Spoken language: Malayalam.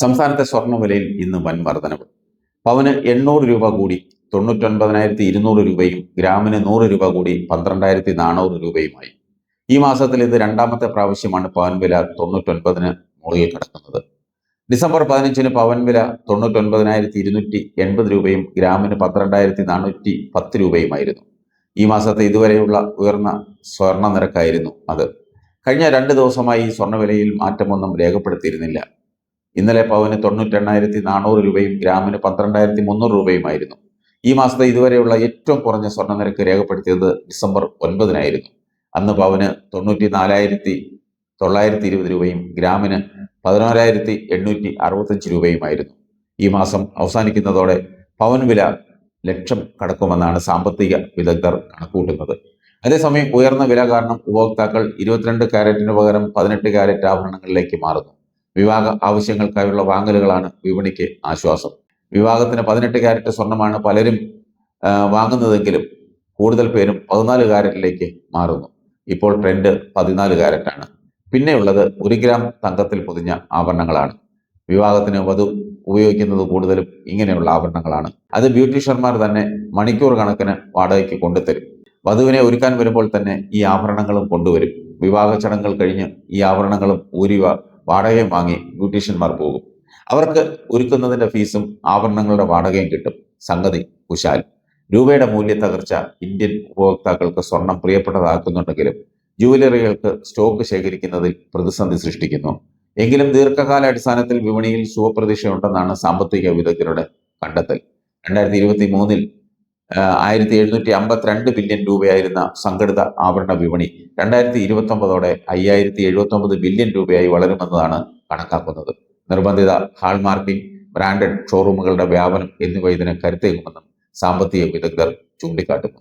സംസ്ഥാനത്തെ സ്വർണ വിലയിൽ ഇന്ന് വൻ വർധനവ്. പവന് എണ്ണൂറ് രൂപ കൂടി തൊണ്ണൂറ്റൊൻപതിനായിരത്തി ഇരുന്നൂറ് രൂപയും ഗ്രാമിന് നൂറ് രൂപ കൂടി പന്ത്രണ്ടായിരത്തി നാനൂറ് രൂപയുമായി. ഈ മാസത്തിൽ ഇത് രണ്ടാമത്തെ പ്രാവശ്യമാണ് പവൻ വില തൊണ്ണൂറ്റൊൻപതിന് മുകളിൽ കിടക്കുന്നത്. ഡിസംബർ പതിനഞ്ചിന് പവൻ വില തൊണ്ണൂറ്റൊൻപതിനായിരത്തി ഇരുന്നൂറ്റി എൺപത് രൂപയും ഗ്രാമിന് പന്ത്രണ്ടായിരത്തി നാനൂറ്റി പത്ത് രൂപയുമായിരുന്നു. ഈ മാസത്തെ ഇതുവരെയുള്ള ഉയർന്ന സ്വർണ നിരക്കായിരുന്നു അത്. കഴിഞ്ഞ രണ്ട് ദിവസമായി സ്വർണവിലയിൽ മാറ്റമൊന്നും രേഖപ്പെടുത്തിയിരുന്നില്ല. ഇന്നലെ പവന് തൊണ്ണൂറ്റെണ്ണായിരത്തി നാനൂറ് രൂപയും ഗ്രാമിന് പന്ത്രണ്ടായിരത്തി മുന്നൂറ് രൂപയുമായിരുന്നു. ഈ മാസത്തെ ഇതുവരെയുള്ള ഏറ്റവും കുറഞ്ഞ സ്വർണ നിരക്ക് രേഖപ്പെടുത്തിയത് ഡിസംബർ ഒൻപതിനായിരുന്നു. അന്ന് പവന് തൊണ്ണൂറ്റി നാലായിരത്തി തൊള്ളായിരത്തി ഇരുപത് രൂപയും ഗ്രാമിന് പതിനാലായിരത്തി എണ്ണൂറ്റി അറുപത്തഞ്ച് രൂപയുമായിരുന്നു. ഈ മാസം അവസാനിക്കുന്നതോടെ പവൻ വില ലക്ഷം കടക്കുമെന്നാണ് സാമ്പത്തിക വിദഗ്ധർ കണക്കൂട്ടുന്നത് അതേസമയം ഉയർന്ന വില കാരണം ഉപഭോക്താക്കൾ ഇരുപത്തിരണ്ട് കാരറ്റിന് പകരം പതിനെട്ട് കാരറ്റ് ആഭരണങ്ങളിലേക്ക് മാറുന്നു. വിവാഹ ആവശ്യങ്ങൾക്കായുള്ള വാങ്ങലുകളാണ് വിപണിക്ക് ആശ്വാസം. വിവാഹത്തിന് പതിനെട്ട് കാരറ്റ് സ്വർണമാണ് പലരും വാങ്ങുന്നതെങ്കിലും കൂടുതൽ പേരും പതിനാല് കാരറ്റിലേക്ക് മാറുന്നു. ഇപ്പോൾ ട്രെൻഡ് പതിനാല് കാരറ്റാണ്. പിന്നെയുള്ളത് ഒരു ഗ്രാം തങ്കത്തിൽ പൊതിഞ്ഞ ആഭരണങ്ങളാണ്. വിവാഹത്തിന് വധു ഉപയോഗിക്കുന്നത് കൂടുതലും ഇങ്ങനെയുള്ള ആഭരണങ്ങളാണ്. അത് ബ്യൂട്ടീഷ്യന്മാർ തന്നെ മണിക്കൂർ കണക്കിന് വാടകയ്ക്ക് കൊണ്ടുതരും. വധുവിനെ ഒരുക്കാൻ വരുമ്പോൾ തന്നെ ഈ ആഭരണങ്ങളും കൊണ്ടുവരും. വിവാഹ ചടങ്ങുകൾ കഴിഞ്ഞ് ഈ ആഭരണങ്ങളും ഊരി വാടകയും വാങ്ങി ബ്യൂട്ടീഷ്യന്മാർ പോകും. അവർക്ക് ഒരുക്കുന്നതിന്റെ ഫീസും ആഭരണങ്ങളുടെ വാടകയും കിട്ടും. സംഗതി കുശാൽ. രൂപയുടെ മൂല്യ തകർച്ച ഇന്ത്യൻ ഉപഭോക്താക്കൾക്ക് സ്വർണം പ്രിയപ്പെട്ടതാക്കുന്നുണ്ടെങ്കിലും ജുവലറികൾക്ക് സ്റ്റോക്ക് ശേഖരിക്കുന്നതിൽ പ്രതിസന്ധി സൃഷ്ടിക്കുന്നു. എങ്കിലും ദീർഘകാല അടിസ്ഥാനത്തിൽ വിപണിയിൽ ശുഭപ്രതീക്ഷയുണ്ടെന്നാണ് സാമ്പത്തിക വിദഗ്ധരുടെ കണ്ടെത്തൽ. രണ്ടായിരത്തി ഇരുപത്തി മൂന്നിൽ ആയിരത്തി എഴുന്നൂറ്റി അമ്പത്തിരണ്ട് ബില്യൺ രൂപയായിരുന്ന സംഘടിത ആവരണ വിപണി രണ്ടായിരത്തി ഇരുപത്തി ഒമ്പതോടെ അയ്യായിരത്തി എഴുപത്തി ഒമ്പത് ബില്യൺ രൂപയായി വളരുമെന്നതാണ് കണക്കാക്കുന്നത്. നിർബന്ധിത ഹാൾമാർക്കിംഗ് ബ്രാൻഡഡ് ഷോറൂമുകളുടെ വ്യാപനം എന്നിവ ഇതിന് കരുത്തേകുമെന്നും സാമ്പത്തിക വിദഗ്ധർ ചൂണ്ടിക്കാട്ടുന്നു.